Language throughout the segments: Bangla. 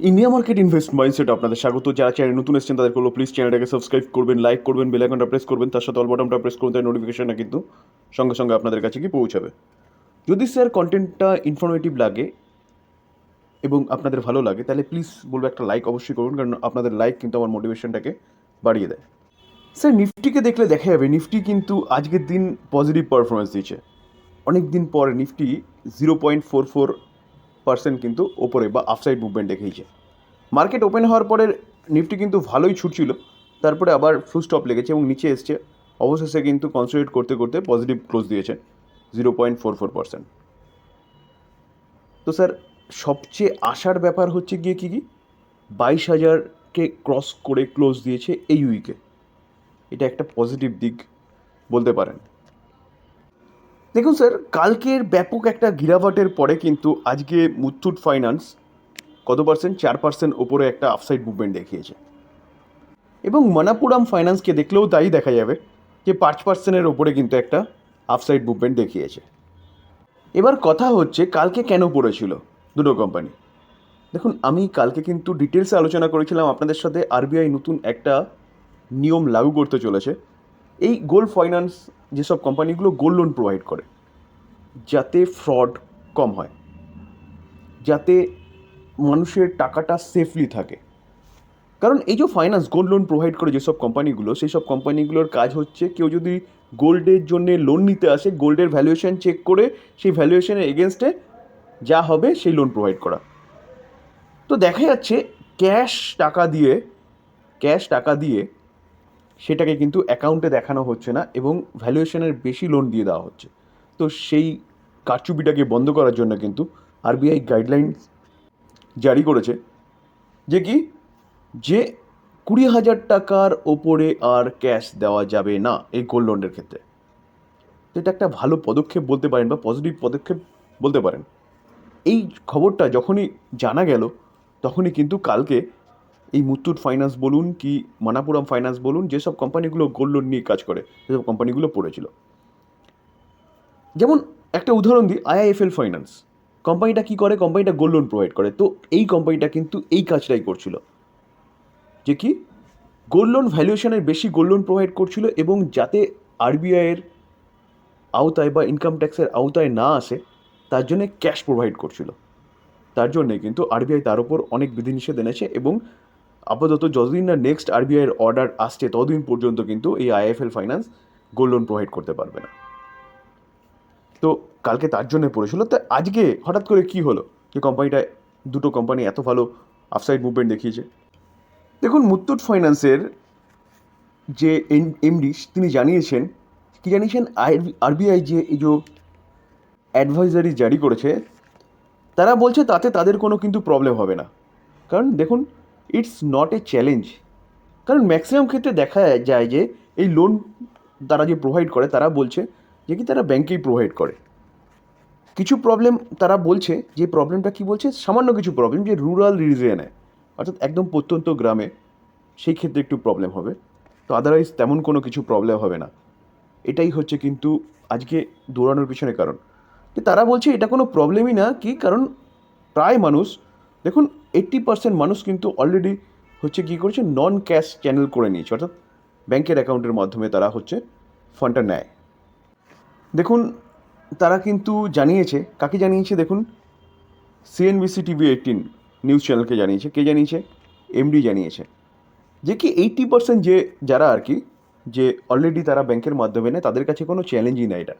ইন্ডিয়া মার্কেট ইনভেস্ট মাইন্ডসেট আপনাদের স্বাগত। যারা চ্যানেল নতুন এসেছেন তাদের করল প্লিজ চ্যানেলটাকে সাবস্ক্রাইব করবেন লাইক করবেন বেল আইকনটা প্রেস করবেন, তার সাথে অল বাটনটা প্রেস করবেন তার নোটিফিকেশনটা কিন্তু সঙ্গে সঙ্গে আপনাদের কাছে কি পৌঁছাবে। যদি স্যার কন্টেন্টটা ইনফরমেটিভ লাগে এবং আপনাদের ভালো লাগে, তাহলে প্লিজ বলব একটা লাইক অবশ্যই করুন, কারণ আপনাদের লাইক কিন্তু আমার মোটিভেশনটাকে বাড়িয়ে দেয়। স্যার নিফটিকে দেখলে দেখা যাবে, নিফটি কিন্তু আজকের দিন পজিটিভ পারফরমেন্স দিয়েছে। অনেক দিন পর Nifty zero point four four percent কিন্তু ওপরে বা আফসাইড মুভমেন্ট দেখিয়েছে। মার্কেট ওপেন হওয়ার পরে নিফটি কিন্তু ভালোই ছুটছিল, তারপরে আবার ফুল স্টপ লেগেছে এবং নিচে এসছে। অবশেষে কিন্তু কনসোলিডেট করতে করতে পজিটিভ ক্লোজ দিয়েছে zero point four four percent তো স্যার সবচেয়ে আশার ব্যাপার হচ্ছে গিয়ে কী কী? বাইশ হাজারকে ক্রস করে ক্লোজ দিয়েছে এই উইকে এটা একটা পজিটিভ দিক বলতে পারেন। দেখুন স্যার, কালকের ব্যাপক একটা গিরাবাটের পরে কিন্তু আজকে মুথুট ফাইন্যান্স কত পার্সেন্ট? চার পার্সেন্ট ওপরে একটা আফসাইড মুভমেন্ট দেখিয়েছে। এবং মনাপুরাম ফাইন্যান্সকে দেখলেও তাই দেখা যাবে যে পাঁচ পার্সেন্টের ওপরে কিন্তু একটা আফসাইড মুভমেন্ট দেখিয়েছে। এবার কথা হচ্ছে, কালকে কেন পড়েছিল দুটো কোম্পানি দেখুন, আমি কালকে কিন্তু ডিটেলসে আলোচনা করেছিলাম, আপনাদের সাথে আরবিআই নতুন একটা নিয়ম লাগু করতে চলেছে। এই গোল্ড ফাইন্যান্স যেসব কোম্পানিগুলো গোল্ড লোন প্রোভাইড করে, যাতে ফ্রড কম হয়, যাতে মানুষের টাকাটা সেফলি থাকে। কারণ এই যে ফাইন্যান্স গোল্ড লোন প্রোভাইড করে যেসব কোম্পানিগুলো সেই সব কোম্পানিগুলোর কাজ হচ্ছে কেউ যদি গোল্ডের জন্য লোন নিতে আসে গোল্ডের ভ্যালুয়েশন চেক করে সেই ভ্যালুয়েশনের এগেনস্টে যা হবে সেই লোন প্রোভাইড করা। তো দেখা যাচ্ছে ক্যাশ টাকা দিয়ে ক্যাশ টাকা দিয়ে সেটাকে কিন্তু অ্যাকাউন্টে দেখানো হচ্ছে না এবং ভ্যালুয়েশনের বেশি লোন দিয়ে দেওয়া হচ্ছে। তো সেই কারচুপিটাকে বন্ধ করার জন্য কিন্তু আরবিআই গাইডলাইন জারি করেছে যে কি, যে কুড়ি হাজার টাকার ওপরে আর ক্যাশ দেওয়া যাবে না এই গোল্ড লোনের ক্ষেত্রে। তো এটা একটা ভালো পদক্ষেপ বলতে পারেন বা পজিটিভ পদক্ষেপ বলতে পারেন। এই খবরটা যখনই জানা গেল, তখনই কিন্তু কালকে এই মুথুট ফাইন্যান্স বলুন কি মানাপুরাম ফাইন্যান্স বলুন, যেসব কোম্পানিগুলো গোল্ড লোন নিয়ে কাজ করে সেসব কোম্পানিগুলো পড়েছিল। যেমন একটা উদাহরণ দিই আইআইএফএল ফাইন্যান্স কোম্পানিটা কী করে? কোম্পানিটা গোল্ড লোন প্রোভাইড করে। তো এই কোম্পানিটা কিন্তু এই কাজটাই করছিল। যে কি? গোল্ড লোন ভ্যালুয়েশনের বেশি গোল্ড লোন প্রোভাইড করছিল এবং যাতে আরবিআইয়ের আওতায় বা ইনকাম ট্যাক্সের আওতায় না আসে, তার জন্য ক্যাশ প্রোভাইড করছিল। তার জন্যে কিন্তু আরবিআই তার উপর অনেক বিধিনিষেধ এনেছে এবং আপাতত যতদিন না নেক্সট আরবিআইয়ের অর্ডার আসছে, ততদিন পর্যন্ত কিন্তু এই IIFL finance gold loan provide করতে পারবে না। তো কালকে তার জন্য পড়েছিল। তো আজকে হঠাৎ করে কি হলো? যে কোম্পানিটা দুটো কোম্পানি এত ভালো আফসাইড মুভমেন্ট দেখিয়েছে। দেখুন মুথুট ফাইন্যান্সের যে এমডি তিনি জানিয়েছেন, কি জানিয়েছেন? আরবিআই যে, এই যে অ্যাডভাইজারি জারি করেছে, তারা বলছে তাতে তাদের কোনো কিন্তু প্রবলেম হবে না। কারণ দেখুন ইটস নট এ চ্যালেঞ্জ। কারণ ম্যাক্সিমাম ক্ষেত্রে দেখা যায় যে এই লোন তারা যে প্রোভাইড করে, তারা বলছে যে কি তারা ব্যাংকেই প্রোভাইড করে। কিছু প্রবলেম তারা বলছে, যে প্রবলেমটা কি বলছে? সামান্য কিছু প্রবলেম যে রুরাল রিজিয়নে অর্থাৎ একদম প্রত্যন্ত গ্রামে সেই ক্ষেত্রে একটু প্রবলেম হবে। তো আদারওয়াইজ তেমন কোনো কিছু প্রবলেম হবে না। এটাই হচ্ছে কিন্তু আজকে দৌড়ানোর পিছনে কারণ। যে তারা বলছে এটা কোনো প্রবলেমই না, কি? কারণ প্রায় মানুষ দেখুন এইট্টি পার্সেন্ট মানুষ কিন্তু অলরেডি হচ্ছে কী করছে নন ক্যাশ চ্যানেল করে নিয়েছে, অর্থাৎ ব্যাংকের অ্যাকাউন্টের মাধ্যমে তারা হচ্ছে ফান্ডটা নেয়। দেখুন, তারা কিন্তু জানিয়েছে, কাকে জানিয়েছে দেখুন? সিএনবিসি টিভি এইটিন নিউজ চ্যানেলকে জানিয়েছে। কে জানিয়েছে? এমডি জানিয়েছে। যে কি এইট্টি পার্সেন্ট যে, যারা আর কি, যে অলরেডি তারা ব্যাংকের মাধ্যমে নেয়, তাদের কাছে কোনো চ্যালেঞ্জই না এটা।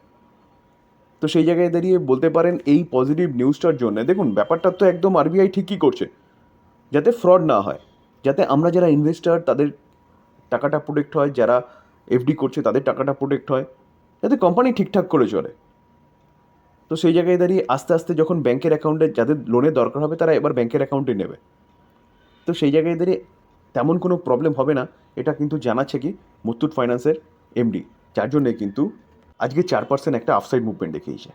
তো সেই জায়গায় দাঁড়িয়ে বলতে পারেন এই পজিটিভ নিউজটার জন্য। দেখুন, ব্যাপারটা তো একদম আরবিআই ঠিকই করছে। যাতে ফ্রড না হয়, যাতে আমরা যারা ইনভেস্টার তাদের টাকাটা প্রোটেক্ট হয়, যারা এফডি করছে, তাদের টাকাটা প্রোটেক্ট হয়। যাতে কোম্পানি ঠিকঠাক করে চলে। তো সেই জায়গায় দাঁড়িয়ে আস্তে আস্তে যখন ব্যাংকের অ্যাকাউন্টে যাদের লোনের দরকার হবে, তারা এবার ব্যাংকের অ্যাকাউন্টে নেবে। তো সেই জায়গায় দাঁড়িয়ে তেমন কোনো প্রবলেম হবে না। এটা কিন্তু জানাচ্ছে কি? মুথুট ফাইন্যান্সের এমডি যার জন্যে কিন্তু আজকে চার পার্সেন্ট একটা আফসাইড মুভমেন্ট দেখিয়েছে।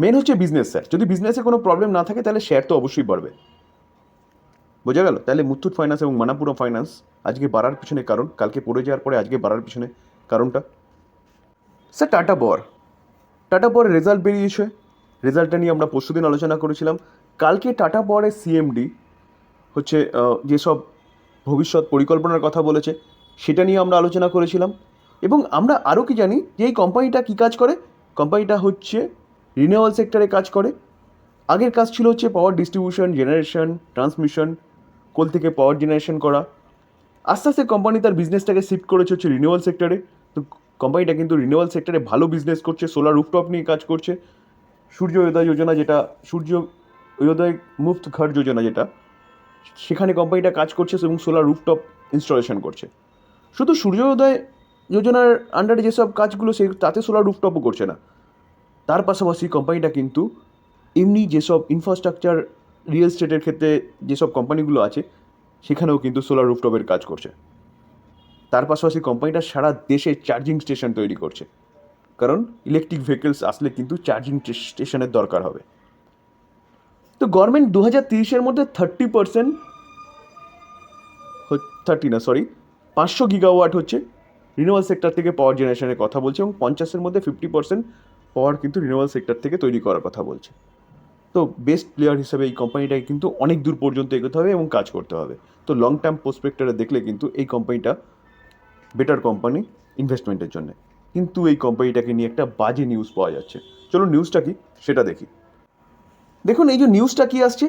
মেন হচ্ছে বিজনেস স্যার যদি বিজনেসে কোনো প্রবলেম না থাকে, তাহলে শেয়ার তো অবশ্যই বাড়বে। বোঝা গেল? তাহলে মুথুট ফাইন্যান্স এবং মানাপুরম ফাইন্যান্স আজকে বাড়ার পিছনে কারণ, কালকে পড়ে যাওয়ার পরে আজকে বাড়ার পিছনে কারণটা? স্যার টাটা বর টাটা পরের রেজাল্ট বেরিয়েছে। রেজাল্টটা নিয়ে আমরা পরশুদিন আলোচনা করেছিলাম। কালকে টাটা পরের সিএমডি হচ্ছে যেসব ভবিষ্যৎ পরিকল্পনার কথা বলেছে, সেটা নিয়ে আমরা আলোচনা করেছিলাম। এবং আমরা আরও কি জানি যে এই কোম্পানিটা কী কাজ করে? কোম্পানিটা হচ্ছে রিনিউয়াল সেক্টরে কাজ করে। আগের কাজ ছিল হচ্ছে power distribution generation transmission coal থেকে পাওয়ার জেনারেশন করা। আস্তে আস্তে কোম্পানি তার বিজনেসটাকে শিফট করেছে হচ্ছে রিনিউয়াল সেক্টরে তো কোম্পানিটা কিন্তু রিনিউয়াল সেক্টরে ভালো বিজনেস করছে সোলার রুফটপ নিয়ে কাজ করছে। সূর্য উদয় যোজনা যেটা, সূর্য উদয় মুফত ঘর যোজনা যেটা, সেখানে কোম্পানিটা কাজ করছে এবং সোলার রুফটপ ইনস্টলেশন করছে। শুধু সূর্যোদয় যোজনার আন্ডারে যেসব কাজগুলো সে তাতে সোলার রুফটপও করছে না। তার পাশাপাশি কোম্পানিটা কিন্তু এমনি যেসব ইনফ্রাস্ট্রাকচার রিয়েল এস্টেটের ক্ষেত্রে যেসব কোম্পানিগুলো আছে, সেখানেও কিন্তু সোলার রুফটপের কাজ করছে। তার পাশাপাশি কোম্পানিটা সারা দেশে চার্জিং স্টেশন তৈরি করছে। কারণ ইলেকট্রিক ভেহিকেলস আসলে কিন্তু চার্জিং স্টেশনের দরকার হবে। তো গভর্নমেন্ট দু হাজার তিরিশের মধ্যে থার্টি পার্সেন্ট থার্টি না সরি পাঁচশো গিগাওয়াট হচ্ছে রিনিউয়াল সেক্টর থেকে পাওয়ার জেনারেশনের কথা বলছে এবং পঞ্চাশের মধ্যে ফিফটি পার্সেন্ট পাওয়ার কিন্তু রিনিউয়াল সেক্টর থেকে তৈরি করার কথা বলছে। তো বেস্ট প্লেয়ার হিসেবে এই কোম্পানিটাকে কিন্তু অনেক দূর পর্যন্ত এগোতে হবে এবং কাজ করতে হবে। তো লং টার্ম প্রসপেক্টারে দেখলে কিন্তু এই কোম্পানিটা বেটার কোম্পানি ইনভেস্টমেন্টের জন্য। কিন্তু এই কোম্পানিটাকে নিয়ে একটা বাজে নিউজ পাওয়া যাচ্ছে। চলো নিউজটা কি? সেটা দেখি। দেখুন, এই যে নিউজটা কি আসছে?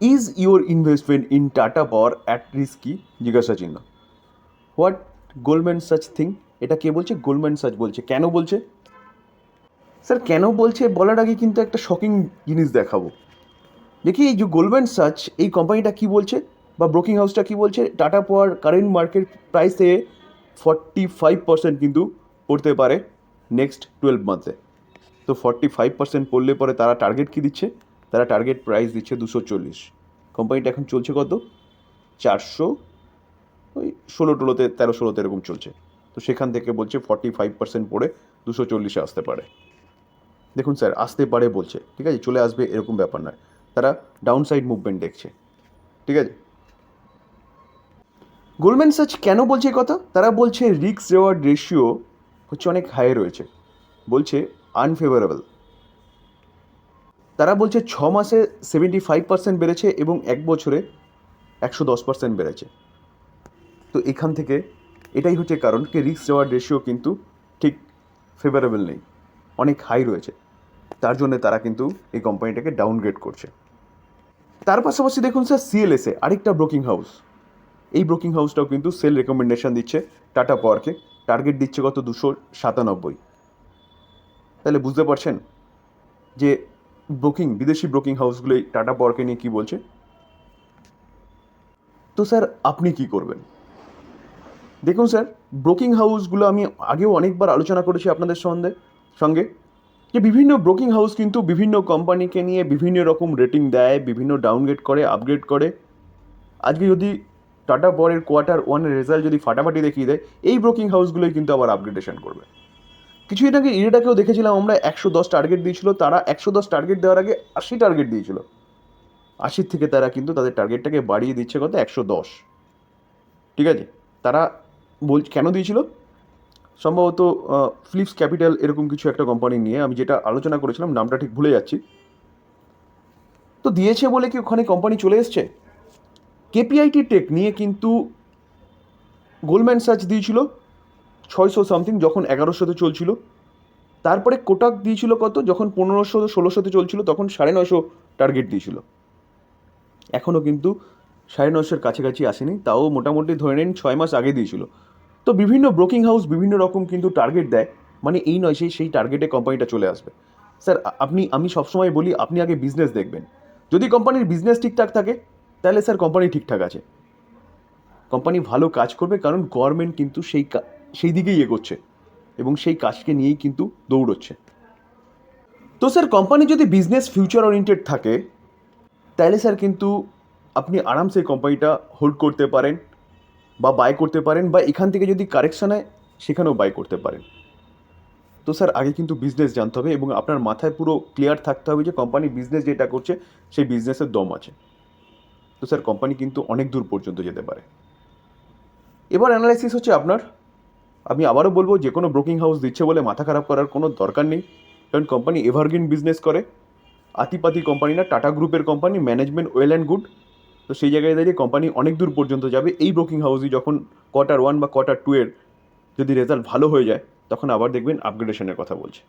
Is your investment in Tata power at risky জিজ্ঞাসা চিহ্ন হোয়াট গোল্ডম্যান সাচ থিং? এটা কে বলছে? গোল্ডম্যান সাচ বলছে। কেন বলছে? স্যার, কেন বলছে? বলার আগে কিন্তু একটা শকিং জিনিস দেখাবো। দেখি এই যে গোল্ডম্যান সাচ, এই কোম্পানিটা কি বলছে? বা ব্রোকিং হাউসটা কি বলছে? টাটা পাওয়ার কারেন্ট মার্কেট প্রাইসে ফর্টি ফাইভ পার্সেন্ট কিন্তু পড়তে পারে নেক্সট টুয়েলভ মান্থে তো ফর্টি ফাইভ পার্সেন্ট পড়লে পরে তারা টার্গেট কী দিচ্ছে? তারা টার্গেট প্রাইস দিচ্ছে দুশো চল্লিশ। কোম্পানিটা এখন চলছে কত? চারশো ওই ষোলো টোলোতে, তেরো ষোলোতে এরকম চলছে। তো সেখান থেকে বলছে ফর্টি ফাইভ পার্সেন্ট পড়ে দুশো চল্লিশে আসতে পারে। দেখুন স্যার, আসতে পারে বলছে, ঠিক আছে? চলে আসবে এরকম ব্যাপার নয়। তারা ডাউন সাইড মুভমেন্ট দেখছে, ঠিক আছে? গোল্ডম্যান সাচ কেন বলছে কথা? তারা বলছে রিক্স রেওয়ার্ড রেশিও হচ্ছে অনেক হাই রয়েছে। বলছে আনফেভারেবল তারা বলছে ছ মাসে সেভেন্টি ফাইভ পার্সেন্ট বেড়েছে এবং এক বছরে একশো দশ পার্সেন্ট বেড়েছে। তো এখান থেকে এটাই হচ্ছে কারণ কি রিক্স রেওয়ার্ড রেশিও কিন্তু ঠিক ফেভারেবল নেই। অনেক হাই রয়েছে। তার জন্য তারা কিন্তু এই কোম্পানিটাকে ডাউনগ্রেড করছে। তার পাশাপাশি দেখুন স্যার সিএলএসএ আরেকটা ব্রোকিং হাউস এই ব্রোকিং হাউসটাও কিন্তু সেল রেকমেন্ডেশন দিচ্ছে টাটা পাওয়ারকে টার্গেট দিচ্ছে কত? দুশো সাতানব্বই। তাহলে বুঝতে পারছেন যে ব্রোকিং বিদেশি ব্রোকিং হাউসগুলোই টাটা পাওয়ারকে নিয়ে কী বলছে? তো স্যার আপনি কি করবেন? দেখুন স্যার ব্রোকিং হাউসগুলো আমি আগেও অনেকবার আলোচনা করেছি আপনাদের সঙ্গে সঙ্গে, যে বিভিন্ন ব্রোকিং হাউস কিন্তু বিভিন্ন কোম্পানিকে নিয়ে বিভিন্ন রকম রেটিং দেয়, বিভিন্ন ডাউনগ্রেড করে আপগ্রেড করে। আজকে যদি টাটা বরের কোয়ার্টার ওয়ানের রেজাল্ট যদি ফাটাফাটি দেখিয়ে দেয়, এই ব্রোকিং হাউসগুলোই কিন্তু আবার আপগ্রেডেশন করবে। কিছুদিন আগে ইরেটাকেও দেখেছিলাম আমরা, একশো দশ টার্গেট দিয়েছিল, তারা একশো দশ টার্গেট দেওয়ার আগে আশি টার্গেট দিয়েছিল। আশির থেকে তারা কিন্তু তাদের টার্গেটটাকে বাড়িয়ে দিচ্ছে কত? একশো দশ। ঠিক আছে? তারা বল, কেন দিয়েছিল? সম্ভবত ফ্লিপস ক্যাপিটাল এরকম কিছু একটা কোম্পানি নিয়ে আমি যেটা আলোচনা করেছিলাম, নামটা ঠিক ভুলে যাচ্ছি। তো দিয়েছে বলে কি ওখানে কোম্পানি চলে এসছে? কেপিআইটি টেক নিয়ে কিন্তু গোল্ডম্যান সার্চ দিয়েছিল ছয়শো সামথিং যখন এগারোশোতে চলছিল। তারপরে কোটাক দিয়েছিল কত? যখন পনেরোশো, ষোলোশোতে চলছিল, তখন সাড়ে নশো টার্গেট দিয়েছিল। এখনও কিন্তু সাড়ে নশোর কাছাকাছি আসেনি, তাও মোটামুটি ধরে নিন ছয় মাস আগে দিয়েছিল। তো বিভিন্ন ব্রোকিং হাউস বিভিন্ন রকম কিন্তু টার্গেট দেয়। মানে এই নয়, সেই সেই টার্গেটে কোম্পানিটা চলে আসবে। স্যার আপনি, আমি সবসময় বলি, আপনি আগে বিজনেস দেখবেন। যদি কোম্পানির বিজনেস ঠিকঠাক থাকে, তাহলে স্যার কোম্পানি ঠিকঠাক আছে। কোম্পানি ভালো কাজ করবে, কারণ গভর্নমেন্ট কিন্তু সেই সেই দিকেই এগোচ্ছে এবং সেই কাজকে নিয়েই কিন্তু দৌড়চ্ছে। তো স্যার কোম্পানি যদি বিজনেস ফিউচার ওরিয়েন্টেড থাকে, তাহলে স্যার কিন্তু আপনি আরামসে কোম্পানিটা হোল্ড করতে পারেন। বা বাই করতে পারেন বা এখান থেকে যদি কারেকশান হয়, সেখানেও বাই করতে পারেন। তো স্যার আগে কিন্তু বিজনেস জানতে হবে এবং আপনার মাথায় পুরো ক্লিয়ার থাকতে হবে যে কোম্পানি বিজনেস যেটা করছে, সেই বিজনেসের দম আছে। তো স্যার কোম্পানি কিন্তু অনেক দূর পর্যন্ত যেতে পারে। এবার অ্যানালাইসিস হচ্ছে আপনার। আমি আবারও বলব, যে কোনো ব্রোকিং হাউস দিচ্ছে বলে মাথা খারাপ করার কোনো দরকার নেই। কারণ কোম্পানি এভারগ্রিন বিজনেস করে। আতিপাতি কোম্পানি না টাটা গ্রুপের company management well and good তো সেই জায়গায় দাঁড়িয়ে কোম্পানি অনেক দূর পর্যন্ত যাবে। এই ব্রোকিং হাউসই যখন কোয়ার্টার ওয়ান বা কোয়ার্টার টু এর যদি রেজাল্ট ভালো হয়ে যায়, তখন আবার দেখবেন আপগ্রেডেশনের কথা বলছে।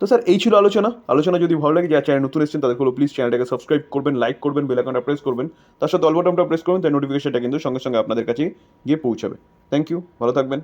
তো স্যার, এই ছিল আলোচনা। আলোচনা যদি ভালো লাগে, যারা চ্যানেল নতুন এসেছেন তাদের হলো প্লিজ চ্যানেলটাকে সাবস্ক্রাইব করবেন লাইক করবেন বেল আইকনটা প্রেস করবেন। তার সাথে অল বাটনটা প্রেস করবেন তাই নোটিফিকেশনটা কিন্তু সঙ্গে সঙ্গে আপনাদের কাছে গিয়ে পৌঁছাবে। থ্যাংক ইউ ভালো থাকবেন।